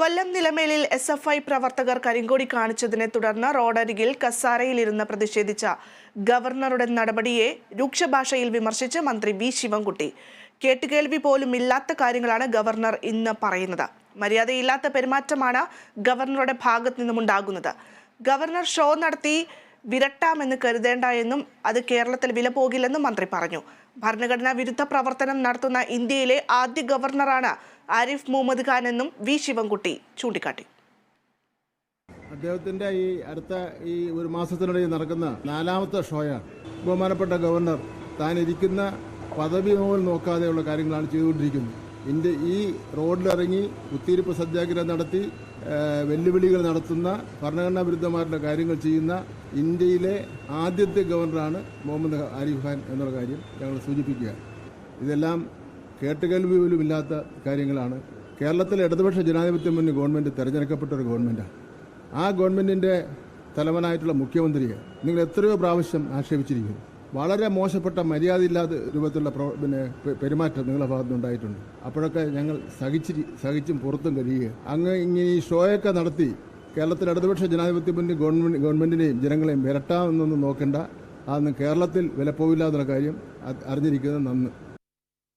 കൊല്ലം നിലമേലിൽ S F I പ്രവർത്തകർ കരിങ്കോടി കാണിച്ചതിനെ തുടർന്ന് റോഡരികിൽ കസാരയിലിരുന്ന് പ്രതിഷേധിച്ച ഗവർണറുടെ നടപടിയെ രൂക്ഷഭാഷയിൽ വിമർശിച്ച് മന്ത്രി വി ശിവൻകുട്ടി. കേട്ടുകേൾവി പോലും ഇല്ലാത്ത കാര്യങ്ങളാണ് ഗവർണർ ഇന്ന് പറയുന്നത്. മര്യാദയില്ലാത്ത പെരുമാറ്റമാണ് ഗവർണറുടെ ഭാഗത്തു നിന്നുമുണ്ടാകുന്നത്. ഗവർണർ ഷോ നടത്തി വിരട്ടാമെന്ന് കരുതേണ്ട എന്നും അത് കേരളത്തിൽ വില പോകില്ലെന്നും മന്ത്രി പറഞ്ഞു. ഭരണഘടനാ വിരുദ്ധ പ്രവർത്തനം നടത്തുന്ന ഇന്ത്യയിലെ ആദ്യ ഗവർണറാണ് ആരിഫ് മുഹമ്മദ് ഖാൻ എന്നും വി ശിവൻകുട്ടി ചൂണ്ടിക്കാട്ടി. അദ്ദേഹത്തിന്റെ ഈ അടുത്ത ഈ ഒരു മാസത്തിനിടയിൽ നടക്കുന്ന നാലാമത്തെ ഷോയാണ്. ബഹുമാനപ്പെട്ട ഗവർണർ താൻ ഇരിക്കുന്ന പദവി പോലും നോക്കാതെയുള്ള കാര്യങ്ങളാണ് ചെയ്തുകൊണ്ടിരിക്കുന്നത്. ഇന്ത്യ ഈ റോഡിലിറങ്ങി കുത്തിയിരിപ്പ് സത്യാഗ്രഹം നടത്തി വെല്ലുവിളികൾ നടത്തുന്ന ഭരണഘടനാ വിരുദ്ധമായിട്ടുള്ള കാര്യങ്ങൾ ചെയ്യുന്ന ഇന്ത്യയിലെ ആദ്യത്തെ ഗവർണറാണ് മുഹമ്മദ് ആരിഫ് ഖാൻ എന്നുള്ള കാര്യം ഞങ്ങൾ സൂചിപ്പിക്കുക. ഇതെല്ലാം കേട്ടുകേൾവി പോലും ഇല്ലാത്ത കാര്യങ്ങളാണ്. കേരളത്തിലെ ഇടതുപക്ഷ ജനാധിപത്യം മുന്നിൽ ഗവൺമെന്റ് തിരഞ്ഞെടുക്കപ്പെട്ട ഒരു ഗവൺമെന്റാണ് ആ ഗവൺമെന്റിന്റെ തലവനായിട്ടുള്ള മുഖ്യമന്ത്രിയെ നിങ്ങൾ എത്രയോ പ്രാവശ്യം ആക്ഷേപിച്ചിരിക്കുന്നു. വളരെ മോശപ്പെട്ട മര്യാദയില്ലാത്ത രൂപത്തിലുള്ള പ്രവ- പിന്നെ പെരുമാറ്റം നിങ്ങളുടെ ഭാഗത്ത് ഉണ്ടായിട്ടുണ്ട്. അപ്പോഴൊക്കെ ഞങ്ങൾ സഹിച്ചി സഹിച്ചും പുറത്തും കഴിയുക അങ്ങ് ഇങ്ങനെ ഈ ഷോയൊക്കെ നടത്തി കേരളത്തിലെ ഇടതുപക്ഷ ജനാധിപത്യ മുന്നിൽ ഗവൺമെന്റ് ഗവൺമെന്റിനെയും ജനങ്ങളെയും വിരട്ടാമെന്നൊന്നും നോക്കേണ്ട. അതൊന്നും കേരളത്തിൽ വില എന്നുള്ള കാര്യം അറിഞ്ഞിരിക്കുന്നത് നന്ന്.